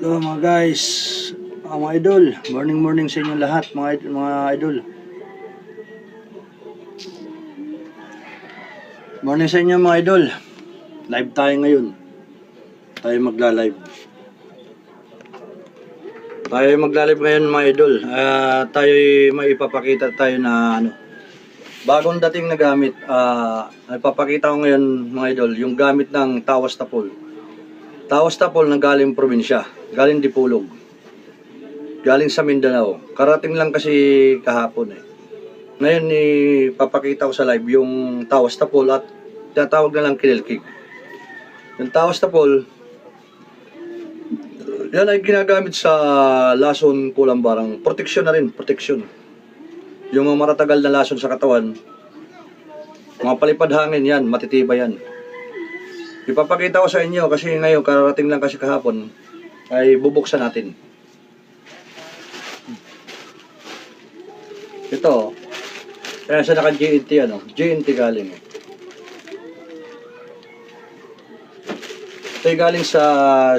Hello mga guys, Ah, mga idol, morning morning sa inyo lahat mga, mga idol. Morning sa inyo mga idol. Live tayo ngayon. Tayo magla-live. Tayo magla-live ngayon mga idol. Ah, tayo maipapakita tayo na ano. Bagong dating na gamit. Ah, ipapakita ko ngayon mga idol yung gamit ng Tawas Tapol. Tawas Tapol na galing probinsya, galing Dipulog. Galing sa Mindanao. Karating lang kasi kahapon eh. Ngayon ipapakita ko sa live yung Tawas Tapol at tinatawag na lang Kililkig. Yung Tawas Tapol, yan ay ginagamit sa lason kulambarang. Proteksyon na rin, proteksyon. Yung mga maratagal na lason sa katawan, mga palipad hangin yan, matitibay yan. Ipapakita ko sa inyo kasi ngayon, kararating lang kasi kahapon, ay bubuksan natin. Ito, kaya sa naka-GNT ano, GNT galing. Ito galing sa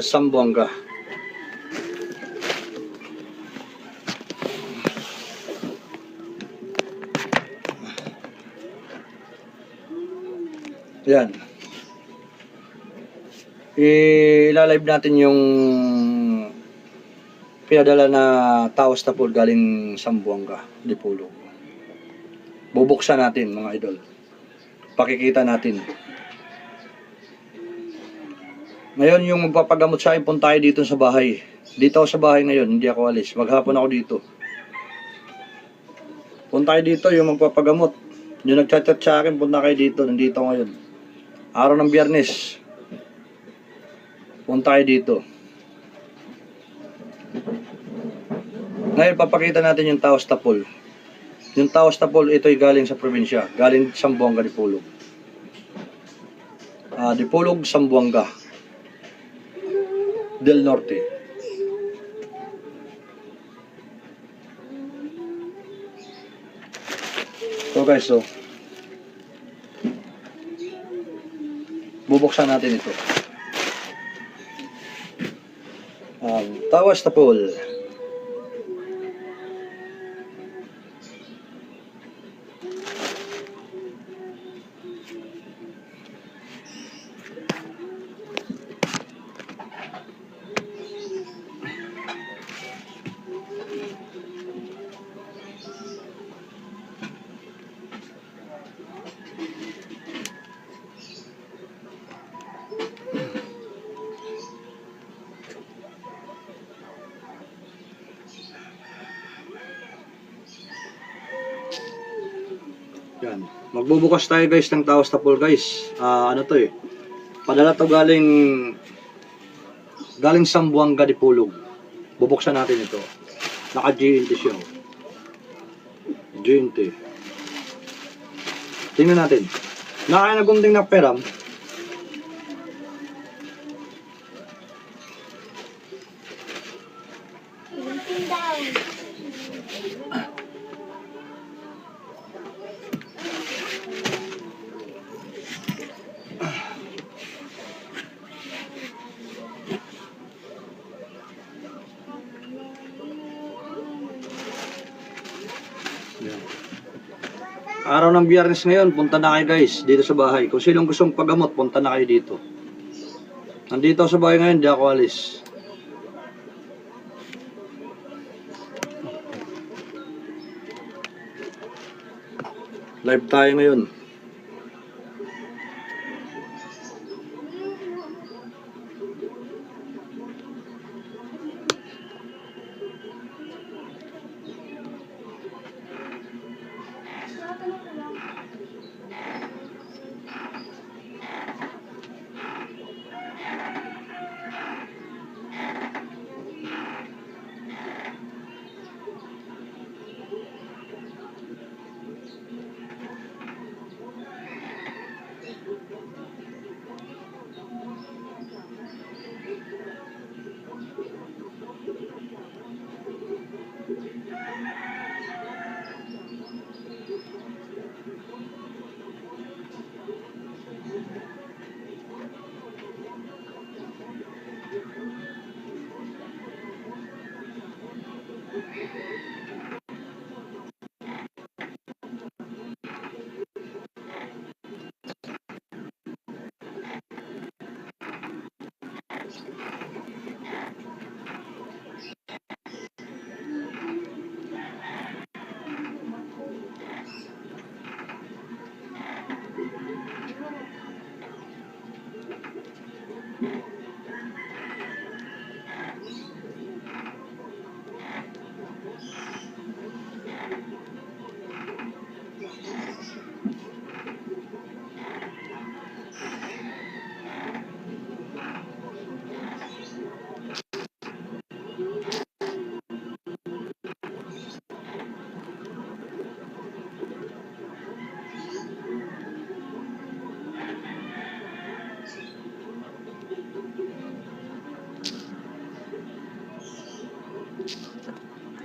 Sambuanga. Yan. Ilalive natin yung pinadala na tawas na pool galing Sambuanga, Dipulog. Bubuksan natin mga idol. Pakikita natin. Ngayon yung magpapagamot sa akin, tayo dito sa bahay. Dito ako sa bahay ngayon, hindi ako alis. Maghapon ako dito. Punta tayo dito yung magpapagamot. Yung nagchat-chat sa akin, punta kayo dito. Nandito ngayon. Araw ng biyernes. Punta kayo dito. Ngayon, papakita natin yung Taos Tapol. Yung Taos Tapol, ito ay galing sa probinsya. Galing Sambuanga, Dipulog. Ah, Dipulog, Sambuanga. Del Norte. So guys, so bubuksan natin ito. Um, tawas na pool. Magbubukas tayo guys ng tawas na pool guys. Ah, ano to eh. Padala to galing galing Sambuanga de Pulog. Bubuksan natin ito. Naka GNT siya. oh. GNT. Tingnan natin. Nakaya na gunding na peram. Araw ng biyernes ngayon, punta na kayo guys dito sa bahay. Kung sinong gustong pagamot, punta na kayo dito. Nandito sa bahay ngayon, di ako alis. Live tayo ngayon.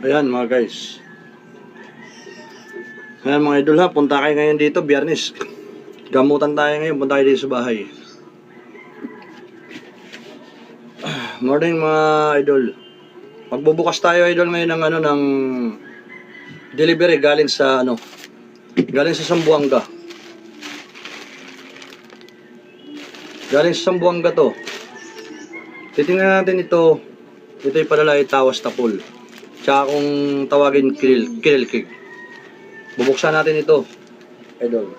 Ayan mga guys. Ayan mga idol ha, punta kayo ngayon dito, biyernes. Gamutan tayo ngayon, punta kayo dito sa bahay. Ah, Morning mga idol. Magbubukas tayo idol ngayon ng ano ng delivery galing sa ano galing sa Sambuanga. Galing sa Sambuanga to. Titingnan natin ito. Ito yung padala ay Tawas Tapol. Tsaka kung tawagin Kiril, Kiril Cake. Bubuksan natin ito. Idol.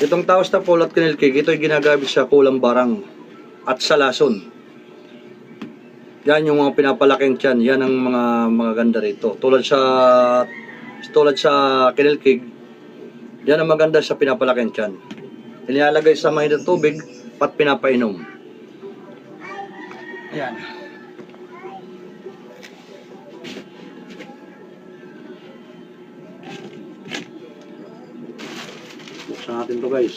Itong Tawas Tapol at Kiril Cake, ito ay ginagamit sa kulang barang at sa lason. Yan yung mga pinapalaking tiyan. Yan ang mga mga ganda rito. Tulad sa tulad sa Kiril Cake, yan ang maganda sa pinapalaking tiyan. Inilalagay sa mainit na tubig at pinapainom. Ayan. Natin to guys.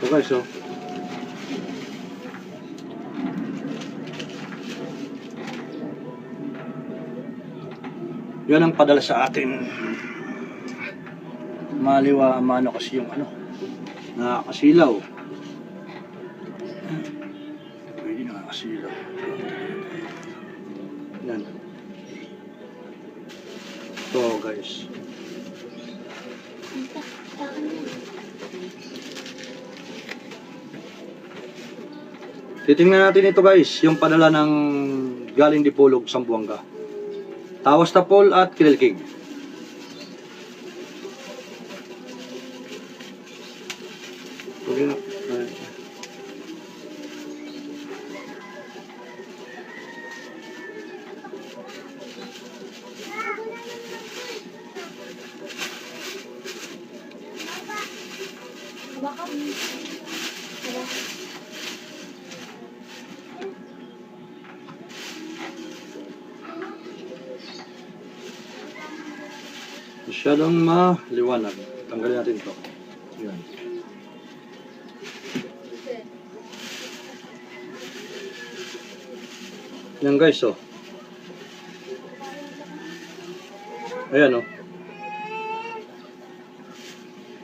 Ito guys oh. Yan ang padala sa atin. Maliwa mano kasi yung ano, nakakasilaw. Pwede nakakasilaw. Yan. Ito guys. Titingnan natin ito guys, yung padala ng galing Dipolog, Sambuanga. Tawas Tapol at Kililking. Masyadong maliwanag. Tanggalin natin to. Yan. Yan guys, oh. Ayan, oh.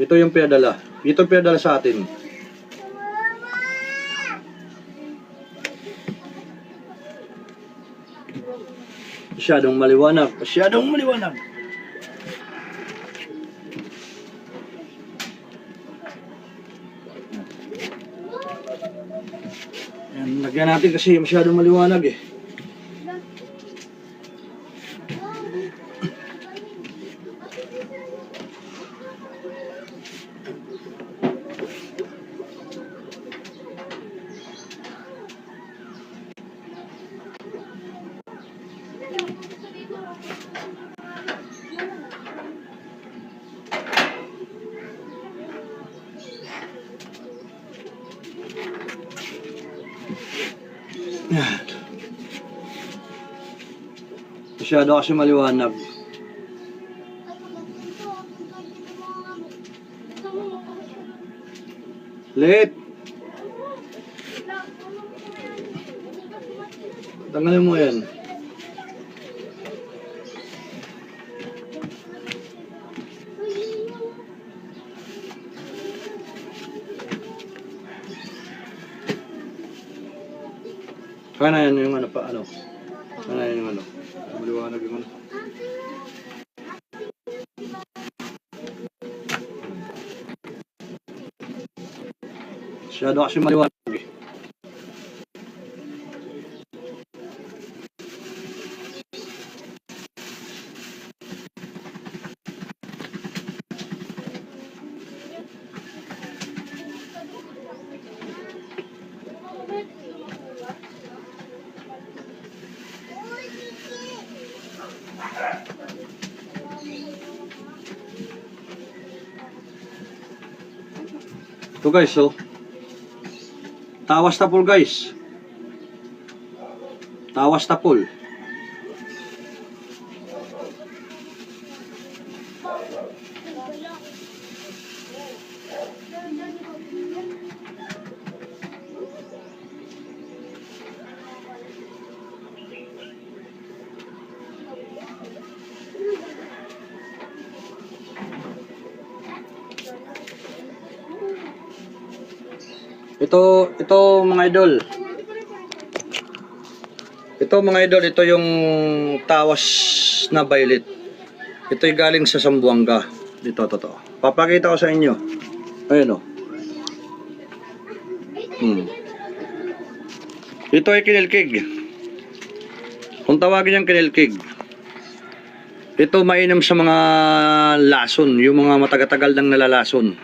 Ito yung pinadala. Ito yung pinadala sa atin. Masyadong maliwanag. Masyadong maliwanag. Lagyan natin kasi masyadong maliwanag eh. Masyado kasi maliwanag. Late! Tanggalin mo yan. Kaya na yan yung ano pa, ano? Kaya na yan yung ano? Maliwanag yung ano. Masyado kasi maliwanag eh. Ito guys, oh. Tawas tapol guys. Tawas tapol. Idol. Ito mga idol, ito yung tawas na violet. Ito'y galing sa Sambuanga. Dito, to, to. Papakita ko sa inyo. Ayun o. Hmm. Ito ay kinilkig. Kung tawagin yung kinilkig. Ito mainam sa mga lason, yung mga matagatagal ng nalalason.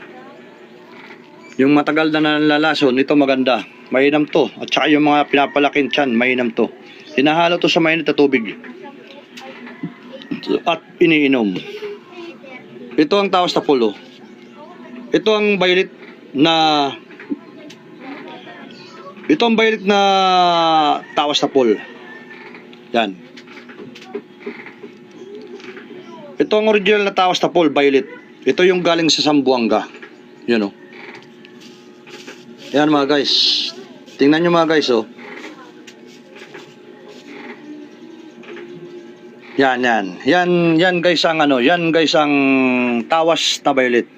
Yung matagal na nalalason, ito maganda. Mainam to. At saka yung mga pinapalaking tiyan, mainam to. Hinahalo to sa mainit na tubig. At iniinom. Ito ang tawas na pulo. Ito ang violet na ito ang violet na tawas na pul. Yan. Ito ang original na tawas na pul, violet. Ito yung galing sa Sambuanga. Yan o. Yan mga guys. Tingnan nyo mga guys oh. Yan, yan. Yan, yan guys ang ano, yan guys ang tawas na violet.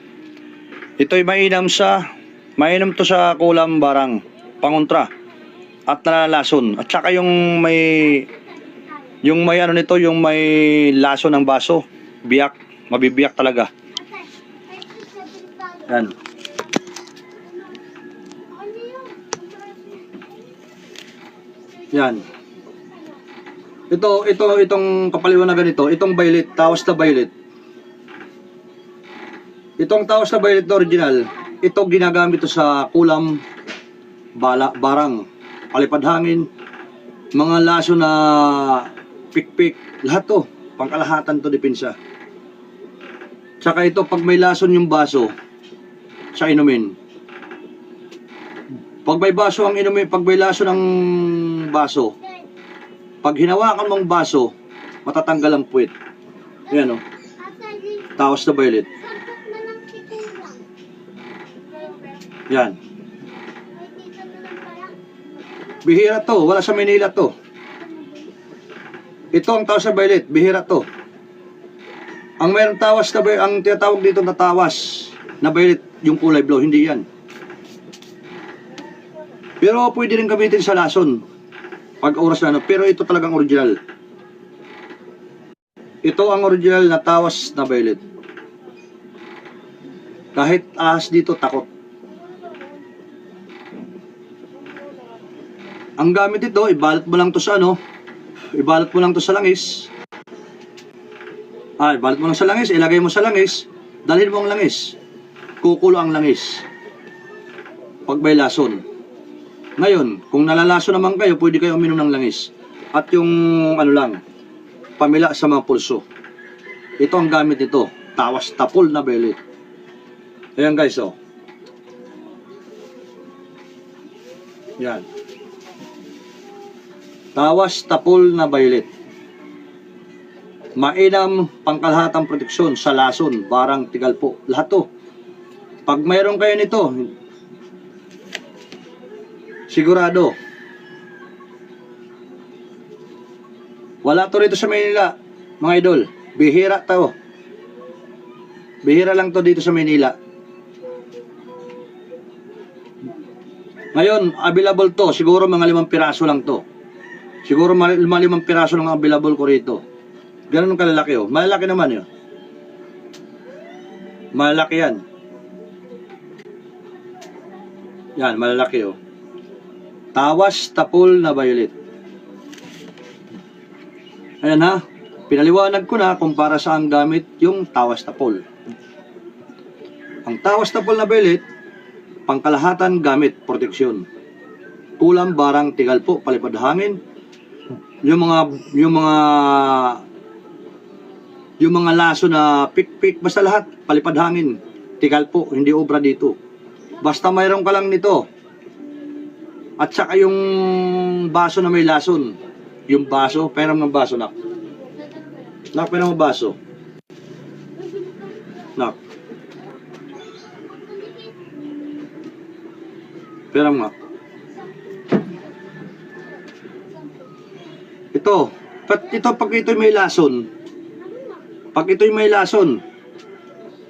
Ito'y mainam sa, mainam to sa kulam barang, pangontra, at nalalason. At saka yung may, yung may ano nito, yung may laso ng baso, biyak, mabibiyak talaga. Yan. Yan. Ito, ito, itong papaliwanagan ito, itong violet, tawas na violet. Itong tawas na violet na original, ito ginagamit to sa kulam, bala, barang, palipad mga laso na pikpik, lahat to, pangkalahatan to depensa. Tsaka ito, pag may lason yung baso, sa inumin, pag may baso ang inumin, pag may laso ng baso, pag hinawakan mong baso, matatanggal ang puwit. Yan o. Tawas na violet. Yan. Bihira to. Wala sa Manila to. Ito ang tawas na violet. Bihira to. Ang mayroong tawas na ang tinatawag dito na tawas na violet, yung kulay blue, hindi yan. Pero pwede rin gamitin sa lason. Pag oras na ano. Pero ito talagang original. Ito ang original na tawas na violet. Kahit ahas dito, takot. Ang gamit ito, ibalot mo lang to sa ano, ibalot mo lang to sa langis. Ah, ibalot mo lang sa langis, ilagay mo sa langis, dalhin mo ang langis. Kukulo ang langis. Pag may lason. Ngayon, kung nalalaso naman kayo, pwede kayo uminom ng langis. At yung ano lang, pamila sa mga pulso. Ito ang gamit nito, tawas tapol na belit. Ayan guys, oh. Yan. Tawas tapol na violet. Mainam pangkalahatang proteksyon sa lason, barang, tigalpo, lahat to. Pag mayroon kayo nito, sigurado, wala to rito sa Manila, mga idol. Bihira to. Bihira lang to dito sa Manila. Ngayon, available to. Siguro mga limang piraso lang to. Siguro lima limang piraso lang ang available ko rito. Ganun kalalaki oh. Malaki naman yun. Malaki yan. Yan, malalaki oh. Tawas tapul na violet. Ayan ha. Pinaliwanag ko na kung para saan gamit yung tawas tapul. Ang tawas tapul na violet, pangkalahatan gamit proteksyon. Kulang barang tigal po, palipad hangin. Yung mga yung mga yung mga laso na pik-pik basta lahat palipad hangin. Tigal po, hindi obra dito. Basta mayroon ka lang nito. At saka yung baso na may lason. Yung baso, pera ng baso, nak. Nak, pera mo baso. Nak. Pera mo nga. Ito. Ito pag ito'y may lason. Pag ito'y may lason.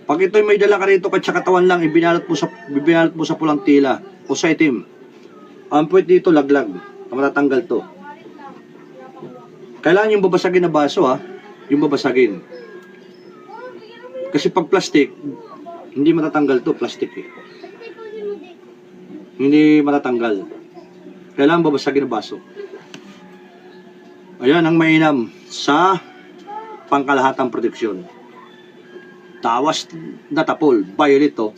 Pag ito'y may dala ka rito at sa katawan lang, ibinalot mo sa, ibinalot mo sa pulang tila o sa itim. Ang puwet dito, laglag. Matatanggal to. Kailangan yung babasagin na baso ha. Yung babasagin. Kasi pag plastic, hindi matatanggal to, plastic eh. Hindi matatanggal. Kailangan babasagin na baso. Ayan ang mainam sa pangkalahatang proteksyon. Tawas na tapol, violet to.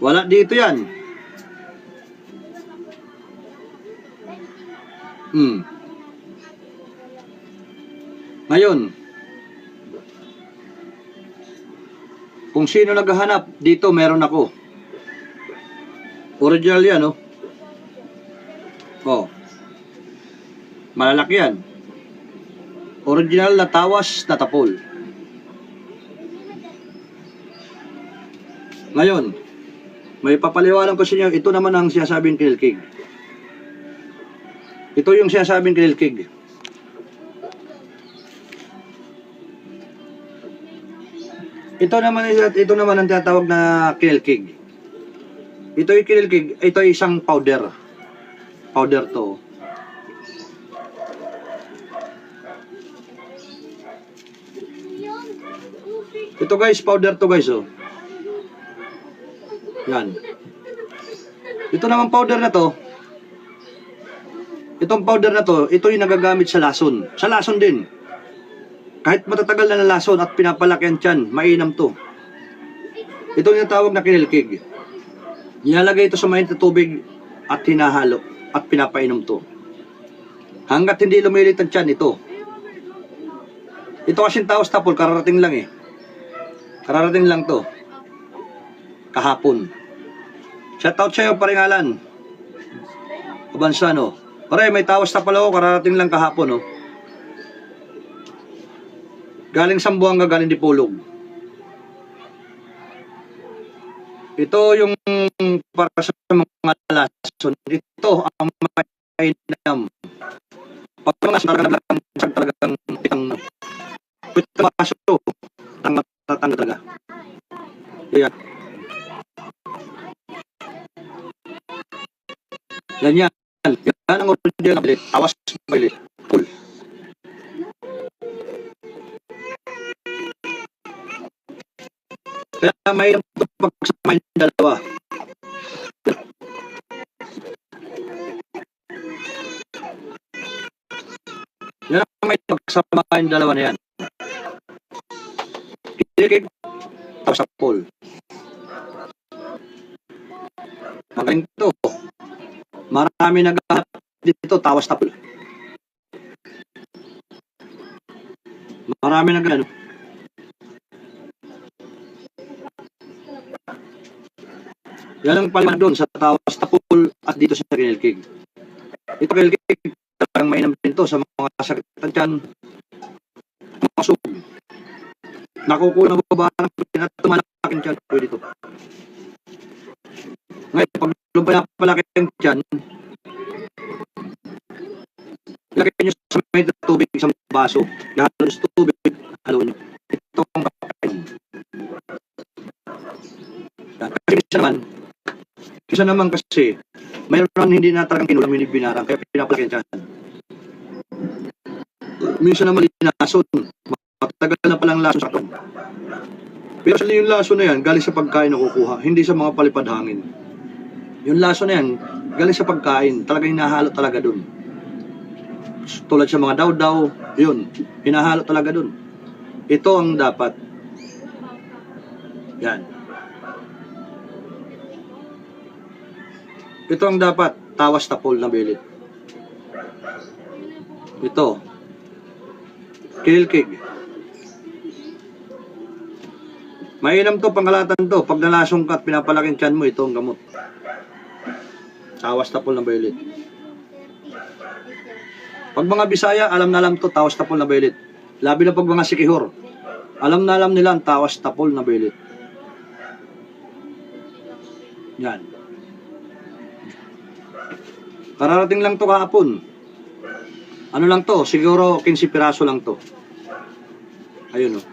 Wala dito yan. Hmm. Ngayon, kung sino naghahanap, dito meron ako. Original yan, oh. Oh. Malalaki yan. Original na tawas na tapol. Ngayon, may papaliwanag ko sa inyo, ito naman ang sinasabing kilkig. Ito yung sinasabing kilkig. Ito naman ito naman ang tinatawag na kilkig. Ito yung kilkig, ito ay isang powder. Powder to. Ito guys, powder to guys oh. Yan. Ito naman powder na to. Itong powder na to, ito yung nagagamit sa lason. Sa lason din. Kahit matatagal na na lason at pinapalaki ang tiyan, mainam to. Ito yung tawag na kinilkig. Nilalagay ito sa mainit na tubig at hinahalo at pinapainom to. Hanggat hindi lumilit ang tiyan ito. Ito kasing taos tapol, kararating lang eh. Kararating lang to. Kahapon. Shoutout sa'yo, paringalan. Abansano. Pare, may tawas na pala ako, kararating lang kahapon, oh. Galing Sambuanga, galing Dipolog. Ito yung para sa mga lason. Ito ang mainam. Pag mga talagang talagang itang ito baso ang matatanda talaga. Yan. Yan yan. Ang original na bilit. Awas bilit. Full. Kaya may tawas tapol. Marami nag ano. Yan ang paliwanag doon sa tawas tapol at dito sa kinilkig. Ito kinilkig, talagang mainam din to sa mga sakitan dyan. Mga sub. Nakukuha ng baba ng at tumalakin dyan. Pwede to. Ngayon, pag lumpa na palaki may tubig isang baso, ihalo sa tubig, halo nyo. Ito ang kakain. Yan. Kasi isa naman, isa naman kasi, mayroon hindi na talagang kinulang, hindi binarang, kaya pinapalaki dyan. minsan naman linason. Matagal na palang lason sa katawan. Pero sa yung laso na yan, galing sa pagkain na kukuha, hindi sa mga palipad hangin. Yung laso na yan, galing sa pagkain, talaga hinahalo talaga Tulad sa mga daw-daw, yun, hinahalo talaga dun. Ito ang dapat. Yan. Ito ang dapat, tawas tapol na bilit. Ito, kilkig. Mainam to, pangalatan to. Pag nalasong ka at pinapalaking tiyan mo, ito ang gamot. Tawas tapol na bilit. Pag mga Bisaya, alam na alam to, tawas tapol na bilit. Labi na pag mga Sikihor, alam na alam nila ang tawas tapol na bilit. Yan. Kararating lang to kahapon. Ano lang to? Siguro 15 piraso lang to. Ayun oh.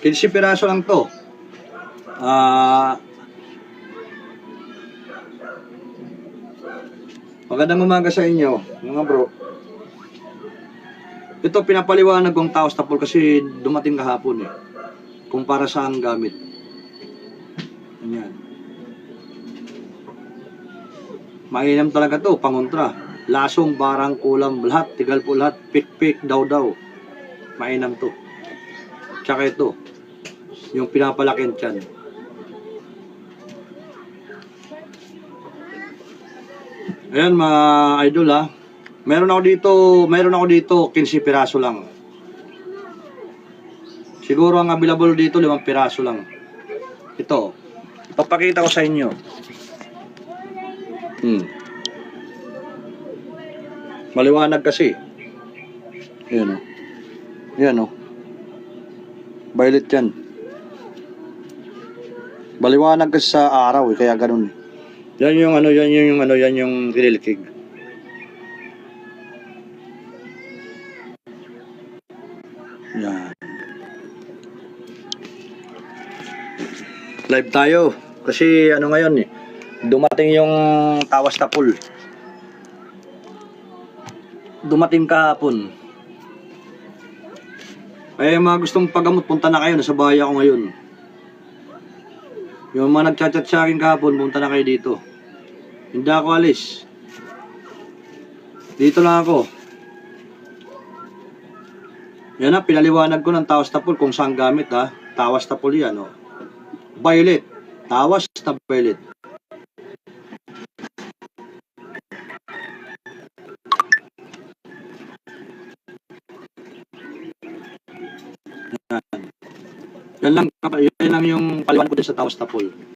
15 piraso lang to. Ah... Magandang umaga sa inyo, mga bro. Ito pinapaliwanag kong taos tapol kasi dumating kahapon eh. Kung para saan gamit. Ayan. Mainam talaga to, pangontra. Lasong, barang, kulam, lahat, tigal po lahat, pik-pik, daw-daw. Mainam to. Tsaka ito, yung pinapalakin tiyan. Ayan mga idol ha. Meron ako dito, meron ako dito 15 piraso lang. Siguro ang available dito 5 piraso lang. Ito. Papakita ko sa inyo. Hmm. Maliwanag kasi. Yan o. Yan o. Violet yan. Maliwanag kasi sa araw eh, kaya ganun. Yan yung ano, yan yung ano, yan yung kililkig. Live tayo. Kasi ano ngayon eh, dumating yung tawas na pool. Dumating kahapon. Yung mga gustong pagamot, punta na kayo. Nasa bahay ako ngayon. Yung mga nagchat-chat sa akin kahapon, punta na kayo dito. Hindi ako alis. Dito lang ako. Yan na, pinaliwanag ko ng tawas tapol kung saan gamit ha. Tawas tapol yan, oh. Violet. Tawas na violet. Yan. Yan lang, yan lang yung paliwanag ko din sa tawas tapol.